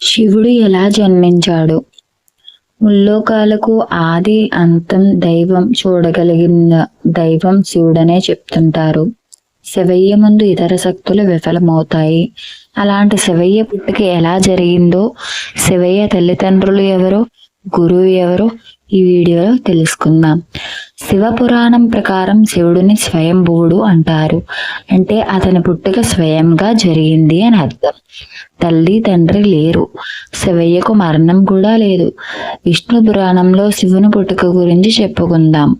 శివుడు ఎలా జన్మించాడు? ముల్లోకాలకు ఆది అంతం దైవం చూడగలిగిన దైవం శివుడనే చెప్తుంటారు. శివయ్య ముందు ఇతర శక్తులు విఫలమవుతాయి. అలాంటి శివయ్య పుట్టుక ఎలా జరిగిందో శివయ్య తల్లిదండ్రులు ఎవరో గురువు ఎవరో ఈ వీడియోలో తెలుసుకుందాం. శివ పురాణం ప్రకారం శివుడిని స్వయంభువుడు అంటారు. అంటే అతని పుట్టుక స్వయంగా జరిగింది అని అర్థం. తల్లి తండ్రి లేరు. శివయ్యకు మరణం కూడా లేదు. విష్ణు పురాణంలో శివుని పుట్టుక గురించి చెప్పుకుందాం.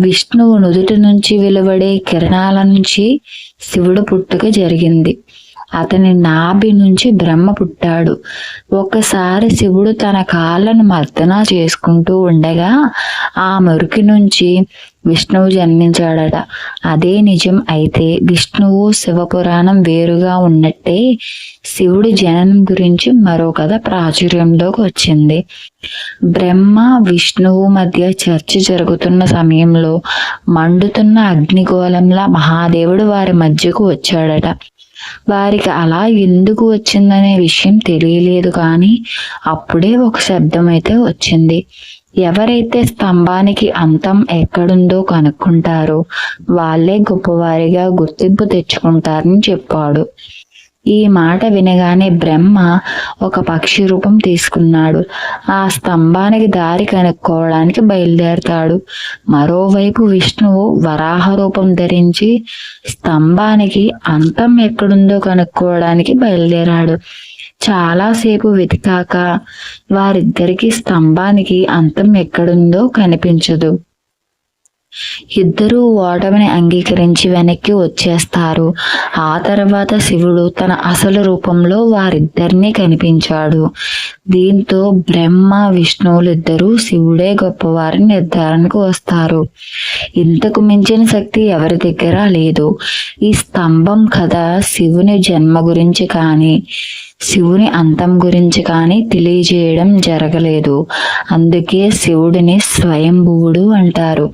విష్ణువు నుదుటి నుంచి వెలువడే కిరణాల నుంచి శివుడు పుట్టుక జరిగింది. అతని నాభి నుంచి బ్రహ్మ పుట్టాడు. ఒకసారి శివుడు తన కాళ్ళను మర్దన చేసుకుంటూ ఉండగా ఆ మురికి నుంచి విష్ణువు జన్మించాడట. అదే నిజం అయితే విష్ణువు శివపురాణం వేరుగా ఉన్నట్టే శివుడి జననం గురించి మరో కథ ప్రాచుర్యంలోకి వచ్చింది. బ్రహ్మ విష్ణువు మధ్య చర్చ జరుగుతున్న సమయంలో మండుతున్న అగ్నిగోళంలా మహాదేవుడు వారి మధ్యకు వచ్చాడట. వారికి అలా ఎందుకు వచ్చిందనే విషయం తెలియలేదు కానీ అప్పుడే ఒక శబ్దం అయితే వచ్చింది. ఎవరైతే స్తంభానికి అంతం ఎక్కడుందో కనుక్కుంటారో వాళ్ళే గొప్పవారిగా గుర్తింపు తెచ్చుకుంటారని చెప్పాడు. ఈ మాట వినగానే బ్రహ్మ ఒక పక్షి రూపం తీసుకున్నాడు. ఆ స్తంభానికి దారి కనుక్కోవడానికి బయలుదేరతాడు. మరోవైపు విష్ణువు వరాహ రూపం ధరించి స్తంభానికి అంతం ఎక్కడుందో కనుక్కోవడానికి బయలుదేరాడు. చాలాసేపు వెతికాక వారిద్దరికీ స్తంభానికి అంతం ఎక్కడుందో కనిపించదు. ఇద్దరూ ఓటమిని అంగీకరించి వెనక్కి వచ్చేస్తారు. ఆ తర్వాత శివుడు తన అసలు రూపంలో వారిద్దరినీ కనిపించాడు. దీంతో బ్రహ్మ విష్ణువులిద్దరూ శివుడే గొప్పవారి నిర్ధారణకు వస్తారు. ఇంతకు మించిన శక్తి ఎవరి దగ్గర లేదు. ఈ స్తంభం కథ శివుని జన్మ గురించి కానీ శివుని అంతం గురించి కానీ తెలియజేయడం జరగలేదు. అందుకే శివుడిని స్వయంభువుడు అంటారు.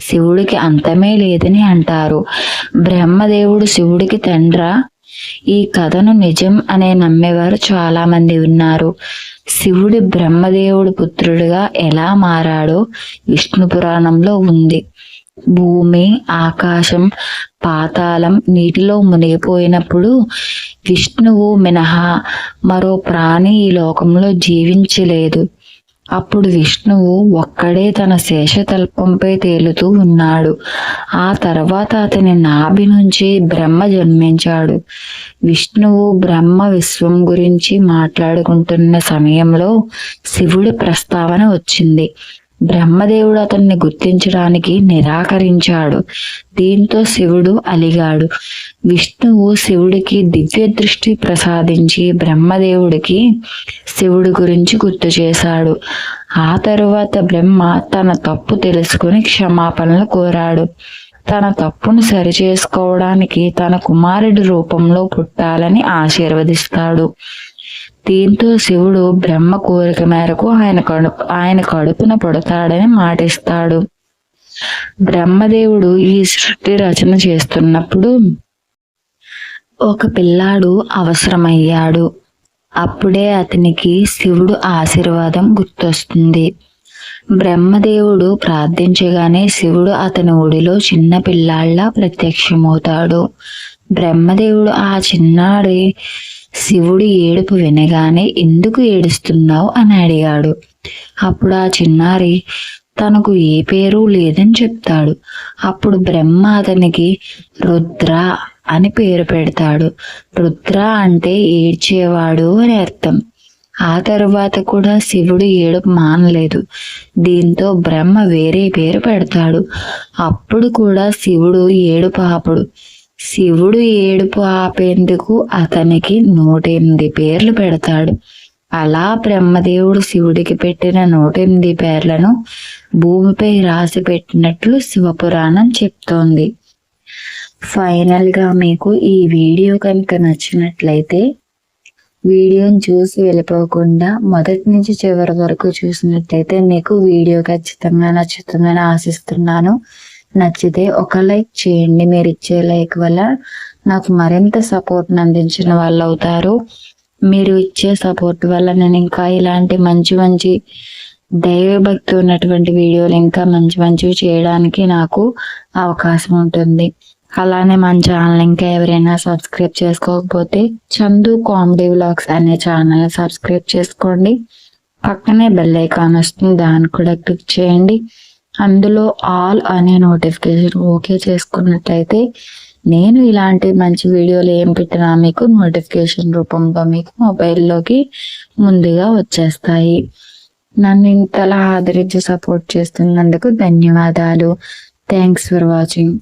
శివుడికి అంతమే లేదని అంటారు. బ్రహ్మదేవుడు శివుడికి తండ్ర? ఈ కథను నిజం అనే నమ్మేవారు చాలా మంది ఉన్నారు. శివుడి బ్రహ్మదేవుడు పుత్రుడిగా ఎలా మారాడో విష్ణు పురాణంలో ఉంది. భూమి ఆకాశం పాతాళం నీటిలో మునిగిపోయినప్పుడు విష్ణువు మినహా మరో ప్రాణి ఈ లోకంలో జీవించలేదు. అప్పుడు విష్ణువు ఒక్కడే తన శేషతల్పంపై తేలుతూ ఉన్నాడు. ఆ తర్వాత అతని నాభి నుంచి బ్రహ్మ జన్మించాడు. విష్ణువు బ్రహ్మ విశ్వం గురించి మాట్లాడుకుంటున్న సమయంలో శివుడి ప్రస్తావన వచ్చింది. బ్రహ్మదేవుడు అతన్ని గుర్తించడానికి నిరాకరించాడు. దీంతో శివుడు అలిగాడు. విష్ణువు శివుడికి దివ్య దృష్టి ప్రసాదించి బ్రహ్మదేవుడికి శివుడి గురించి గుర్తు చేశాడు. ఆ తరువాత బ్రహ్మ తన తప్పు తెలుసుకుని క్షమాపణలు కోరాడు. తన తప్పును సరిచేసుకోవడానికి తన కుమారుడి రూపంలో పుట్టాలని ఆశీర్వదిస్తాడు. దీంతో శివుడు బ్రహ్మ కోరిక మేరకు ఆయన కడుపు ఆయన కడుపున పుడతాడని మాటిస్తాడు. బ్రహ్మదేవుడు ఈ సృష్టి రచన చేస్తున్నప్పుడు ఒక పిల్లాడు అవసరమయ్యాడు. అప్పుడే అతనికి శివుడు ఆశీర్వాదం గుర్తొస్తుంది. బ్రహ్మదేవుడు ప్రార్థించగానే శివుడు అతని ఒడిలో చిన్న పిల్లాళ్ళ ప్రత్యక్షమవుతాడు. బ్రహ్మదేవుడు ఆ చిన్నాడి శివుడు ఏడుపు వినగానే ఎందుకు ఏడుస్తున్నావు అని అడిగాడు. అప్పుడు ఆ చిన్నారి తనకు ఏ పేరు లేదని చెప్తాడు. అప్పుడు బ్రహ్మ అతనికి రుద్ర అని పేరు పెడతాడు. రుద్ర అంటే ఏడ్చేవాడు అని అర్థం. ఆ తరువాత కూడా శివుడు ఏడుపు మానలేదు. దీంతో బ్రహ్మ వేరే పేరు పెడతాడు. అప్పుడు కూడా శివుడు ఏడుపు ఆపడు. శివుడు ఏడుపు ఆపేందుకు అతనికి నూట ఎనిమిది పేర్లు పెడతాడు. అలా బ్రహ్మదేవుడు శివుడికి పెట్టిన నూట ఎనిమిది పేర్లను భూమిపై రాసి పెట్టినట్లు శివపురాణం చెప్తోంది. ఫైనల్గా మీకు ఈ వీడియో కనుక నచ్చినట్లయితే వీడియోని చూసి వెళ్ళిపోకుండా మొదటి నుంచి చివరి వరకు చూసినట్లయితే మీకు వీడియో ఖచ్చితంగా నచ్చుతుందని ఆశిస్తున్నాను. నచ్చితే ఒక లైక్ చేయండి. మీరు ఇచ్చే లైక్ వల్ల నాకు మరింత సపోర్ట్ని అందించిన వాళ్ళు అవుతారు. మీరు ఇచ్చే సపోర్ట్ వల్ల నేను ఇంకా ఇలాంటి మంచి మంచి దైవభక్తి ఉన్నటువంటి వీడియోలు ఇంకా మంచి మంచివి చేయడానికి నాకు అవకాశం ఉంటుంది. అలానే మన ఛానల్ ఇంకా ఎవరైనా సబ్స్క్రైబ్ చేసుకోకపోతే చందు కామెడీ వ్లాగ్స్ అనే ఛానల్ సబ్స్క్రైబ్ చేసుకోండి. పక్కనే బెల్ ఐకాన్ వస్తుంది దాన్ని కూడా క్లిక్ చేయండి. అందులో ఆల్ అనే నోటిఫికేషన్ ఓకే చేసుకున్నట్టయితే నేను ఇలాంటి మంచి వీడియోలు ఏం పెట్టినా మీకు నోటిఫికేషన్ రూపంలో మీకు మొబైల్లోకి ముందుగా వచ్చేస్తాయి. నన్ను ఇంతలా ఆదరించి సపోర్ట్ చేస్తున్నందుకు ధన్యవాదాలు. Thanks for watching